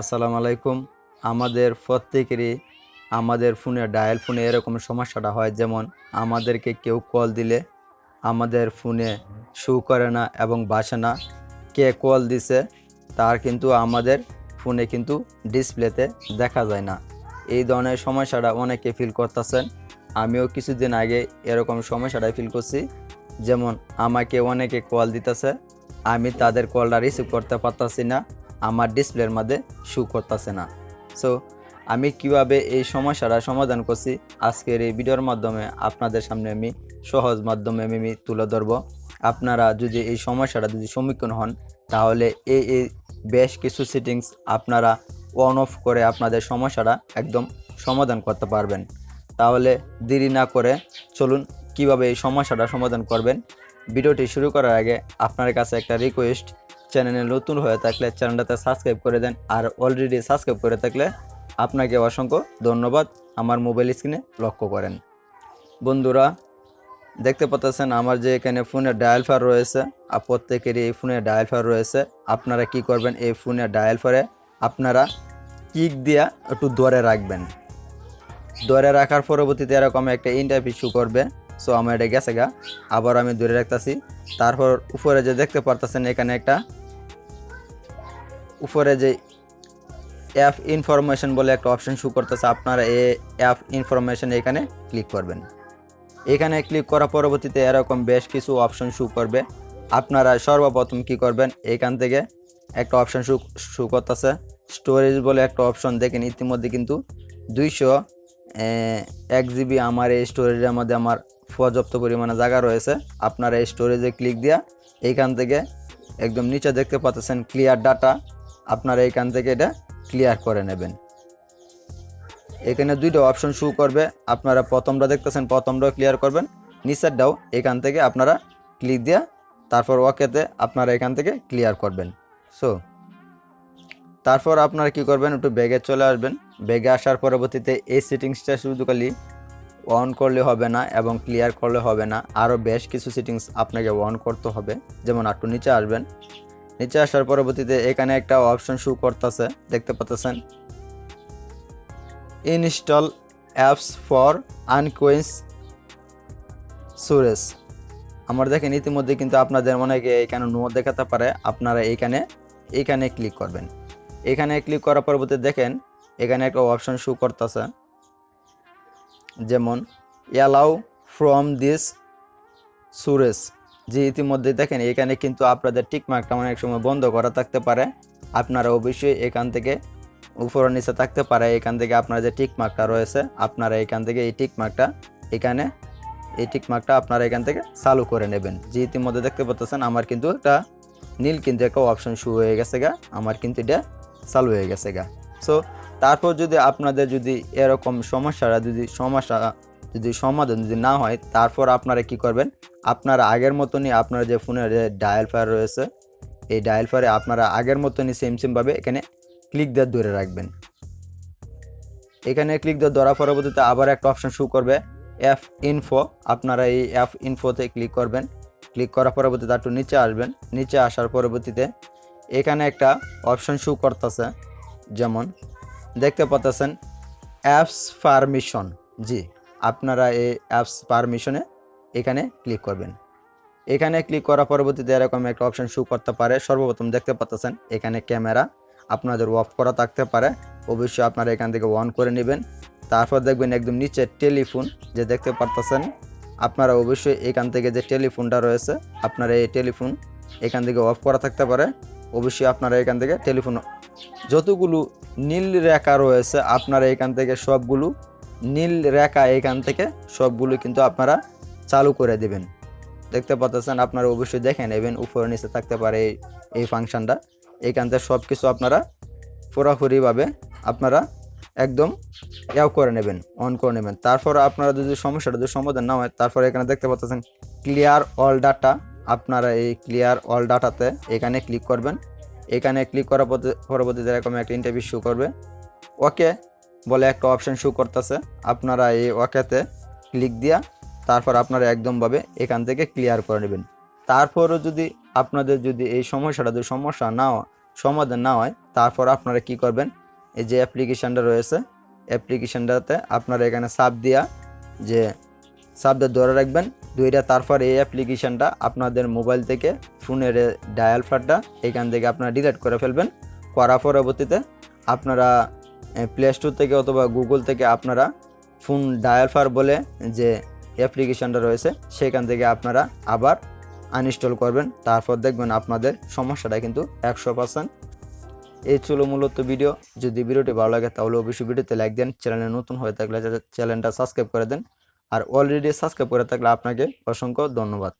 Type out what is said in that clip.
আসসালামু আলাইকুম। আমাদের প্রত্যেকেরই আমাদের ফোনে, ডায়াল ফোনে এরকম সমস্যাটা হয়। যেমন আমাদেরকে কেউ কল দিলে আমাদের ফোনে শু করে না এবং বাসে না। কে কল দিছে তার কিন্তু আমাদের ফোনে কিন্তু ডিসপ্লেতে দেখা যায় না। এই ধরনের সমস্যাটা অনেকে ফিল করতেছেন। আমিও কিছুদিন আগে এরকম সমস্যাটাই ফিল করছি। যেমন আমাকে অনেকে কল দিতেছে, আমি তাদের কলটা রিসিভ করতে পারতাছি না। আমার ডিসপ্লের মধ্যে শু করতেছে না। সো আমি কীভাবে এই সমস্যাটা সমাধান করছি, আজকের এই ভিডিওর মাধ্যমে আপনাদের সামনে আমি সহজ মাধ্যমে আমি তুলে ধরব। আপনারা যদি এই সমস্যাটা যদি সম্মুখীন হন, তাহলে এই এই বেশ কিছু সেটিংস আপনারা অন অফ করে আপনাদের সমস্যাটা একদম সমাধান করতে পারবেন। তাহলে দেরি না করে চলুন কীভাবে এই সমস্যাটা সমাধান করবেন। ভিডিওটি শুরু করার আগে আপনার কাছে একটা রিকোয়েস্ট চ্যানেলে নতুন হয়ে থাকলে চ্যানেলটাতে সাবস্ক্রাইব করে দেন। আর অলরেডি সাবস্ক্রাইব করে থাকলে আপনাকে অসংখ্য ধন্যবাদ। আমার মোবাইল স্ক্রিনে লক্ষ্য করেন। বন্ধুরা, দেখতে পাচ্ছেন আমার যে এখানে ফোনে ডায়াল ফার রয়েছে, আর প্রত্যেকেরই এই ফোনে ডায়াল ফার রয়েছে। আপনারা কি করবেন? এই ফোনে ডায়াল ফারে আপনারা কিক দিয়া একটু ধরে রাখবেন। ধরে রাখার পরবর্তীতে এরকম একটা ইন্টারভিউ শু করবে। সো আমার এটা গেছে গা। আবার আমি ধরে রাখতেছি। তারপর উপরে যে দেখতে পারতেছেন, এখানে একটা উপরে যে অ্যাপ ইনফরমেশন বলে একটা অপশন শু করতেছে, আপনারা এই অ্যাপ ইনফরমেশন এখানে ক্লিক করবেন। এখানে ক্লিক করা পরবর্তীতে এরকম বেশ কিছু অপশন শু করবে। আপনারা সর্বপ্রথম কি করবেন, এখান থেকে একটা অপশন শু শু করতেছে। স্টোরেজ বলে একটা অপশন দেখেন ইতিমধ্যে কিন্তু দুইশো এক জিবি আমার এই স্টোরেজের মধ্যে আমার পর্যাপ্ত পরিমাণে জায়গা রয়েছে। আপনারা এই স্টোরেজে ক্লিক দিয়া এইখান থেকে একদম নিচে দেখতে পাচ্ছেন ক্লিয়ার ডাটা আপনারা এইখান থেকে এটা ক্লিয়ার করে নেবেন। এখানে দুইটা অপশন শু করবে। আপনারা প্রথমটা দেখতেছেন, প্রথমটাও ক্লিয়ার করবেন। নিচেরটাও এখান থেকে আপনারা ক্লিক দিয়া তারপর ওকেতে আপনারা এখান থেকে ক্লিয়ার করবেন। সো তারপর আপনারা কি করবেন, একটু ব্যাগে চলে আসবেন। ব্যাগে আসার পরবর্তীতে এই সেটিংসটা শুধু খালি অন করলে হবে না এবং ক্লিয়ার করলে হবে না। আরও বেশ কিছু সেটিংস আপনাকে অন করতে হবে। যেমন, একটু নিচে আসবেন। নিচে আসার পরবর্তীতে এখানে একটা অপশন শু করতেছে, দেখতে পাচ্ছেন। ইনস্টল অ্যাপস ফর আনকোয়েন্স সুরেস আমার দেখেন ইতিমধ্যে কিন্তু আপনাদের অনেকে এখানে নো দেখাতে পারে, আপনারা এইখানে এইখানে ক্লিক করবেন। এখানে ক্লিক করার পরবর্তী দেখেন, এখানে একটা অপশন শু করতেছে। যেমন অ্যালাউ ফ্রম দিস সুরেস যে ইতিমধ্যে দেখেন, এখানে কিন্তু আপনাদের টিকমার্কটা অনেক সময় বন্ধ করা থাকতে পারে। আপনারা অবশ্যই এখান থেকে উপরে নিচে থাকতে পারে। এখান থেকে আপনার যে টিকমার্কটা রয়েছে, আপনারা এখান থেকে এই টিকমার্কটা এখানে, এই টিকমার্কটা আপনারা এখান থেকে চালু করে নেবেন। যে ইতিমধ্যে দেখতে পাচ্ছেন, আমার কিন্তু একটা নীল কিন্তু একটা অপশন শু হয়ে গেছে গা, আমার কিন্তু এটা চালু হয়ে গেছে গা। সো তারপর যদি আপনাদের যদি এরকম সমস্যাটা, যদি সমস্যা যদি সমাধান যদি না হয়, তারপর আপনারা কি করবেন? আপনারা আগের মতনই আপনার যে ফোনের যে ডায়াল ফায়ার রয়েছে, এই ডায়াল ফায়ারে আপনারা আগের মতনই সেম সেমভাবে এখানে ক্লিক দিয়ে ধরে রাখবেন। এখানে ক্লিক দিয়ে ধরা পরবর্তীতে আবার একটা অপশন শু করবে অ্যাপ ইনফো আপনারা এই অ্যাপ ইনফোতে ক্লিক করবেন। ক্লিক করার পরবর্তীতে একটু নিচে আসবেন। নিচে আসার পরবর্তীতে এখানে একটা অপশন শু করতেছে, যেমন দেখতে পাচ্ছেন অ্যাপস পারমিশন জি। আপনারা এই অ্যাপস পারমিশনে এখানে ক্লিক করবেন। এখানে ক্লিক করার পরবর্তীতে এরকম একটা অপশন শু করতে পারে। সর্বপ্রথম দেখতে পাচ্ছেন, এখানে ক্যামেরা আপনাদের অফ করা থাকতে পারে। অবশ্যই আপনারা এখান থেকে অন করে নেবেন। তারপর দেখবেন একদম নিচে টেলিফোন যে দেখতে পারতেছেন, আপনারা অবশ্যই এখান থেকে যে টেলিফোনটা রয়েছে, আপনারা এই টেলিফোন এখান থেকে অফ করা থাকতে পারে। অবশ্যই আপনারা এখান থেকে টেলিফোন যতগুলো নীল রেখা রয়েছে, আপনারা এখান থেকে সবগুলো নীল রেখা এখান থেকে সবগুলো কিন্তু আপনারা চালু করে দেবেন। দেখতে পাচ্ছেন, আপনারা অবশ্যই দেখে নেবেন উপরে নিচে থাকতে পারে এই ফাংশনটা। এখান থেকে সব কিছু আপনারা পুরোপুরিভাবে আপনারা একদম ইয়াও করে নেবেন অন করে নেবেন। তারপর আপনারা যদি সমস্যাটা যদি সমাধান না হয়, তারপর এখানে দেখতে পাচ্ছেন ক্লিয়ার অল ডাটা আপনারা এই ক্লিয়ার অল ডাটাতে এখানে ক্লিক করবেন। এখানে ক্লিক করার পরবর্তী- পরবর্তীতে এরকম একটা ইন্টারভিউ শো করবে। ওকে বলে একটা অপশান শো করতেছে। আপনারা এই ওকেতে ক্লিক দিয়া তারপর আপনারা একদমভাবে এখান থেকে ক্লিয়ার করে নেবেন। তারপরও যদি আপনাদের যদি এই সমস্যাটা, যদি সমস্যা না সমাধান না হয়, তারপর আপনারা কি করবেন? এই যে অ্যাপ্লিকেশানটা রয়েছে অ্যাপ্লিকেশানটাতে আপনারা এখানে সাপ দিয়া যে সাবধান ধরে রাখবেন, দুইটা তারপর এই অ্যাপ্লিকেশানটা আপনাদের মোবাইল থেকে ফোনের ডায়াল প্যাডটা এখান থেকে আপনারা ডিলিট করে ফেলবেন। করা পরবর্তীতে আপনারা প্লে স্টোর থেকে অথবা গুগল থেকে আপনারা ফোন ডায়াল ফার বলে যে অ্যাপ্লিকেশানটা রয়েছে, সেখান থেকে আপনারা আবার আনইনস্টল করবেন। তারপর দেখবেন আপনাদের সমস্যাটা কিন্তু একশো পার্সেন্ট এই ছিল মূলত ভিডিও যদি ভিডিওটি ভালো লাগে, তাহলে অবশ্যই ভিডিওতে লাইক দেন। চ্যানেলে নতুন হয়ে থাকলে চ্যানেলটা সাবস্ক্রাইব করে দেন। আর অলরেডি সাবস্ক্রাইব করে থাকলে আপনাকে অসংখ্য ধন্যবাদ।